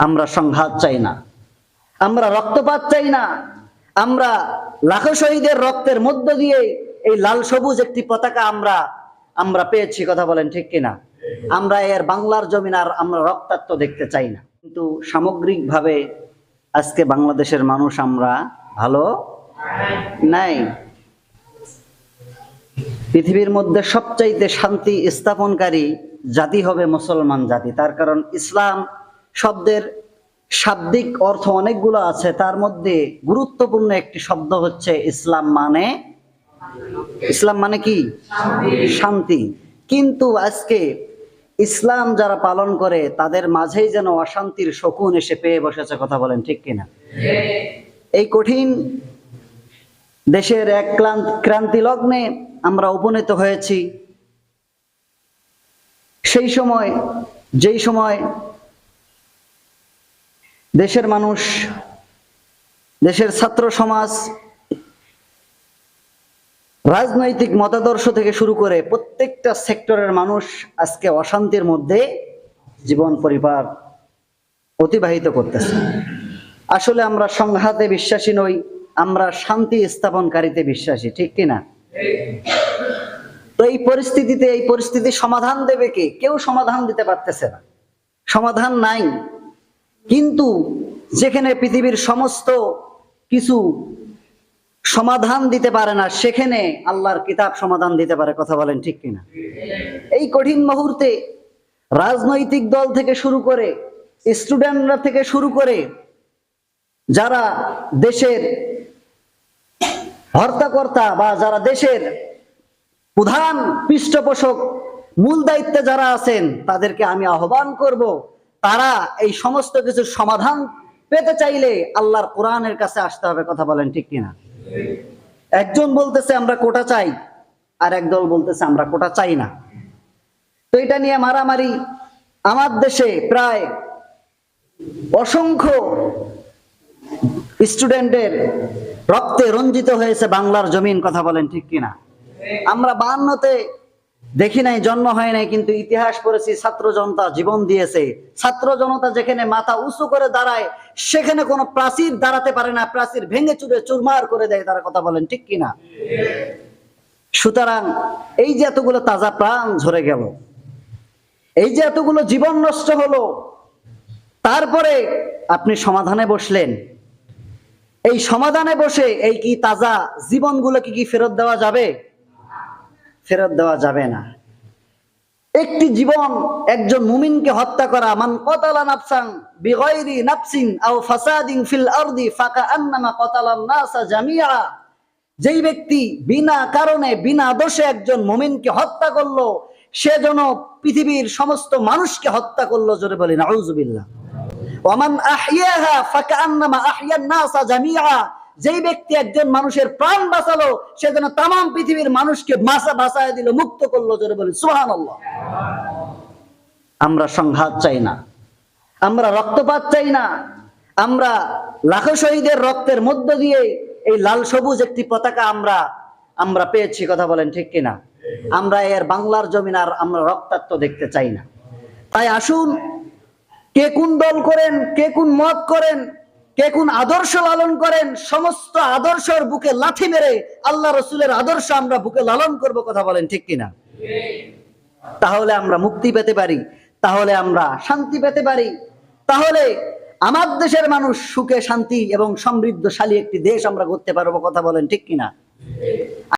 আমরা সংঘাত চাই না। আমরা রক্তপাত চাই না। আমরা লাখো শহীদের রক্তের মধ্য দিয়ে এই লাল সবুজ একটি পতাকা আমরা আমরা পেয়েছি, কথা বলেন ঠিক কিনা? আমরা এর বাংলার জমিন আর আমরা রক্তাক্ত দেখতে চাই না। কিন্তু সামগ্রিকভাবে আজকে বাংলাদেশের মানুষ আমরা ভালো নাই। পৃথিবীর মধ্যে সবচাইতে শান্তি স্থাপনকারী জাতি হবে মুসলমান জাতি। তার কারণ ইসলাম শব্দের শাব্দিক অর্থ অনেকগুলো আছে, তার মধ্যে গুরুত্বপূর্ণ একটি শব্দ হচ্ছে ইসলাম মানে? ইসলাম মানে কি? শান্তি। কিন্তু আজকে ইসলাম যারা পালন করে, তাদের মাঝেই যেন অশান্তির শকুন এসে পেয়ে বসেছে, কথা বলেন ঠিক কিনা? এই কঠিন দেশের এক ক্লান্ত ক্রান্তি লগ্নে আমরা উপনীত হয়েছি। সেই সময়, যেই সময় দেশের মানুষ, দেশের ছাত্র সমাজ, রাজনৈতিক মতাদর্শ থেকে শুরু করে প্রত্যেকটা সেক্টরের মানুষ আজকে অশান্তির মধ্যে জীবন পরিবার অতিবাহিত করতেছে। আসলে আমরা সংঘাতে বিশ্বাসী নই, আমরা শান্তি স্থাপনকারীতে বিশ্বাসী, ঠিক কিনা তো এই পরিস্থিতিতে, এই পরিস্থিতি সমাধান দেবে কে? কেউ সমাধান দিতে পারতেছে না। সমাধান নাই। কিন্তু যেখানে পৃথিবীর সমস্ত কিছু সমাধান দিতে পারে না, সেখানে আল্লাহর কিতাব সমাধান দিতে পারে, কথা বলেন ঠিক কিনা? এই কঠিন মুহূর্তে রাজনৈতিক দল থেকে শুরু করে, স্টুডেন্টরা থেকে শুরু করে, যারা দেশের হর্তাকর্তা বা যারা দেশের প্রধান পৃষ্ঠপোষক, মূল দায়িত্বে যারা আছেন, তাদেরকে আমি আহ্বান করব তারা এই সমস্ত কিছুর সমাধান পেতে চাইলে আল্লাহর কোরআনের কাছে আসতে হবে, কথা বলেন ঠিক কিনা? একজন বলতেছে, আমরা কোটা চাই। আর একদল বলতেছে, আমরা কোটা চাই না। তো এটা নিয়ে মারামারি আমার দেশে প্রায় অসংখ্য স্টুডেন্টের রক্তে রঞ্জিত হয়েছে বাংলার জমিন, কথা বলেন ঠিক কিনা? আমরা বাহান্নতে দেখি নাই, জন্ম হয় নাই, কিন্তু ইতিহাস পড়েছি, ছাত্র জনতা জীবন দিয়েছে। ছাত্র জনতা যেখানে মাথা উঁচু করে দাঁড়ায়, সেখানে কোনো প্রাচীর দাঁড়াতে পারে না, প্রাচীর ভেঙে চুরে চুরমার করে দেয়, তারা কথা বলেন, ঠিক কিনা? সুতরাং এই যে এতগুলো তাজা প্রাণ ঝরে গেল, এই যে এতগুলো জীবন নষ্ট হলো, তারপরে আপনি সমাধানে বসলেন। এই সমাধানে বসে এই কি তাজা জীবনগুলো কি কি ফেরত দেওয়া যাবে? ফেরত দেওয়া যাবে না। একটি জীবন একজন মুমিনকে হত্যা করা, মান কতালা নাফসান বিগয়রি নাফসিন আও ফাসাদিন ফিল আরদি ফাকা আন্নামা কতালান নাসা জামিয়া যেই ব্যক্তি বিনা কারণে, বিনা দোষে একজন মুমিনকে হত্যা করল, সে যেন পৃথিবীর সমস্ত মানুষকে হত্যা করল, জোরে বলি নাউজুবিল্লাহ ওমান আহিয়াহা ফাকান্নামা আহিয়ান নাসা জামিআ। যেই ব্যক্তি একজন মানুষের প্রাণ বাঁচালো, সে যেন তাম পৃথিবীর মানুষকে মাসা বাঁচায় দিল, মুক্ত করল, জোরে বলি সুবহানাল্লাহ। আমরা সংঘাত চাই না, আমরা রক্তপাত চাই না, আমরা লাখো শহীদের রক্তের মধ্য দিয়ে এই লাল সবুজ একটি পতাকা আমরা আমরা পেয়েছি, কথা বলেন ঠিক কিনা? আমরা এর বাংলার জমিন আর আমরা রক্তাক্ত দেখতে চাই না। তাই আসুন, কে কোন দল করেন, কে কোন মত করেন কে কোন আদর্শ লালন করেন, সমস্ত আদর্শের বুকে লাঠি মেরে আল্লাহ রসুলের আদর্শ আমরা বুকে লালন করব কথা বলেন ঠিক কিনা? তাহলে আমরা মুক্তি পেতে পারি, তাহলে আমরা শান্তি পেতে পারি, তাহলে আমার দেশের মানুষ সুখে, শান্তি এবং সমৃদ্ধশালী একটি দেশ আমরা করতে পারব কথা বলেন ঠিক কিনা?